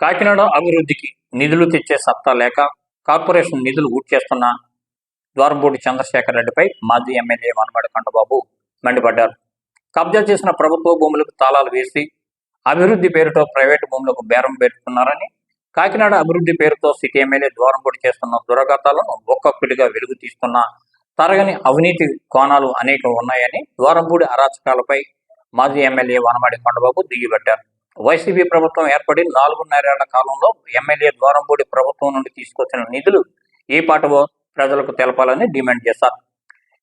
కాకినాడ అభివృద్ధికి నిధులు తెచ్చే సత్తా లేక కార్పొరేషన్ నిధులు ఊడ్చేస్తున్న ద్వారంపూడి చంద్రశేఖర్ రెడ్డిపై మాజీ ఎమ్మెల్యే వనమడి కండబాబు మండిపడ్డారు. కబ్జా చేసిన ప్రభుత్వ భూములకు తాళాలు వేసి అభివృద్ధి పేరుతో ప్రైవేటు భూములకు బేరం పెడుతున్నారని కాకినాడ అభివృద్ధి పేరుతో సిటీ ఎమ్మెల్యే ద్వారంపూడి చేస్తున్న దురగతాలను ఒక్కొక్కటిగా వెలుగు తీస్తున్న తరగని అవినీతి కోణాలు అనేక ఉన్నాయని ద్వారంపూడి అరాచకాలపై మాజీ ఎమ్మెల్యే వనమాడి కొండబాబు దిగిపెట్టారు వైసీపీ ప్రభుత్వం ఏర్పడి నాలుగున్నరేళ్ళ కాలంలో ఎమ్మెల్యే ద్వారంపూడి ప్రభుత్వం నుండి తీసుకొచ్చిన నిధులు ఏ పాటవో ప్రజలకు తెలపాలని డిమాండ్ చేశారు.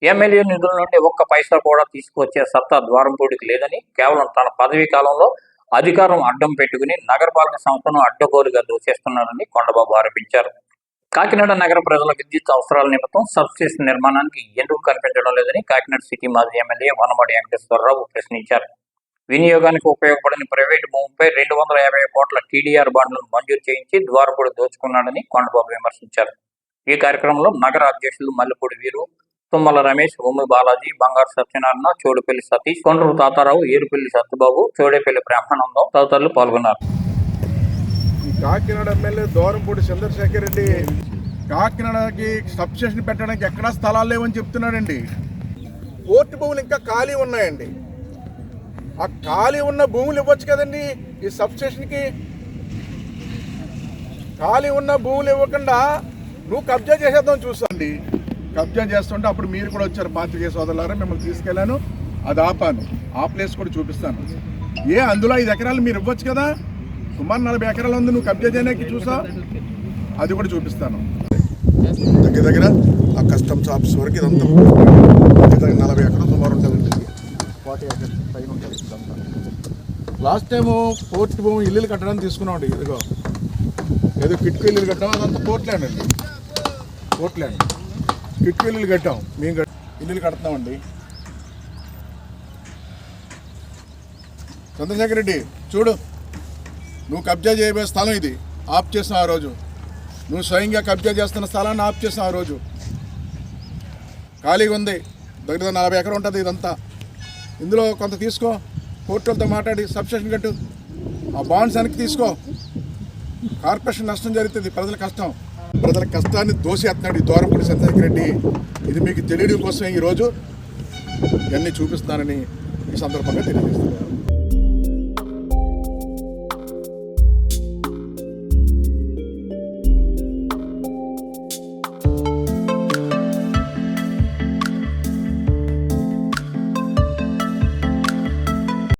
ఎమ్మెల్యే నిధుల నుండి ఒక్క పైసా కూడా తీసుకొచ్చే సత్తా ద్వారంపూడికి లేదని కేవలం తన పదవీ కాలంలో అధికారం అడ్డం పెట్టుకుని నగరపాలక సంస్థను అడ్డగోలుగా దోచేస్తున్నారని కొండబాబు ఆరోపించారు. కాకినాడ నగర ప్రజల విద్యుత్ అవసరాల నిమిత్తం సబ్స్టేషన్ నిర్మాణానికి ఎందుకు కనిపించడం లేదని కాకినాడ సిటీ మాజీ ఎమ్మెల్యే వనమడి వెంకటేశ్వరరావు ప్రశ్నించారు. వినియోగానికి ఉపయోగపడని ప్రైవేటు భూమిపై రెండు వందల యాభై కోట్ల టీడీఆర్ బాండ్లను మంజూరు చేయించి ద్వారపూడి దోచుకున్నాడని కొండబాబు విమర్శించారు. ఈ కార్యక్రమంలో నగర అధ్యక్షులు మల్లెపూడి వీరు తుమ్మల రమేష్ ఉమ్మి బాలాజీ బంగారు సత్యనారాయణ చోడుపల్లి సతీష్ కొండ్రు తాతారావు ఏరుపల్లి సత్తుబాబు చోడేపల్లి బ్రహ్మానందం తదితరులు పాల్గొన్నారు. కాకినాడ ఎమ్మెల్యే దోరంపూడి చంద్రశేఖర్ రెడ్డి కాకినాడకి సబ్స్టేషన్ పెట్టడానికి ఎక్కడా స్థలాలు లేవని చెప్తున్నాడండి. కోర్టు భూములు ఇంకా ఖాళీ ఉన్నాయండి. ఆ ఖాళీ ఉన్న భూములు ఇవ్వచ్చు కదండి. ఈ సబ్స్టేషన్కి. ఖాళీ ఉన్న భూములు ఇవ్వకుండా నువ్వు కబ్జా చేసేద్దాం చూసండి కబ్జా చేస్తుంటే అప్పుడు మీరు కూడా వచ్చారు. పాత్రికేయ సోదరులారా మిమ్మల్ని తీసుకెళ్ళాను. అది ఆపాను. ఆ ప్లేస్ కూడా చూపిస్తాను. ఏ అందులో ఐదు ఎకరాలు మీరు ఇవ్వచ్చు కదా? సుమారు నలభై ఎకరాలు ఉంది. నువ్వు కబ్జా చేయడానికి చూసా? అది కూడా చూపిస్తాను. దగ్గర దగ్గర. ఆ కస్టమ్స్ ఆఫీస్ వరకు ఇదంతా. దగ్గర నలభై ఎకరాలు సుమారు ఉంటుంది ఫార్టీ ఎకర్స్ పైన ఉంటుంది. ఇదంతా లాస్ట్ టైం కోర్టు భూమి ఇల్లులు కట్టడానికి తీసుకున్నామండి ఇదిగో. ఏదో కిట్కు ఇల్లులు కట్టాం అదంతా కోర్ట్ ల్యాండ్ అండి. Court land. కిట్కు ఇల్లులు కట్టాం మేము కట్ ఇల్లులు కడుతున్నామండి చంద్రశేఖర్ రెడ్డి చూడు. నువ్వు కబ్జా చేయబోయే స్థలం ఇది ఆఫ్ చేసిన ఆ రోజు. నువ్వు స్వయంగా కబ్జా చేస్తున్న స్థలాన్ని ఆఫ్ చేసిన ఆ రోజు. ఖాళీగా ఉంది. దగ్గర నలభై ఎకరం ఉంటుంది ఇదంతా. ఇందులో కొంత తీసుకో. కోర్టులతో మాట్లాడి సబ్స్టేషన్ కట్టు. ఆ బాండ్స్ వెనక్కి తీసుకో. కార్పొరేషన్ నష్టం జరుగుతుంది. ప్రజల కష్టం. ప్రజల కష్టాన్ని దోసేస్తున్నాడు ఈ దూరంపూడి చంద్రశేఖర్ రెడ్డి. ఇది మీకు తెలియడం కోసం ఈరోజు ఇవన్నీ చూపిస్తున్నానని ఈ సందర్భంగా తెలియజేస్తాను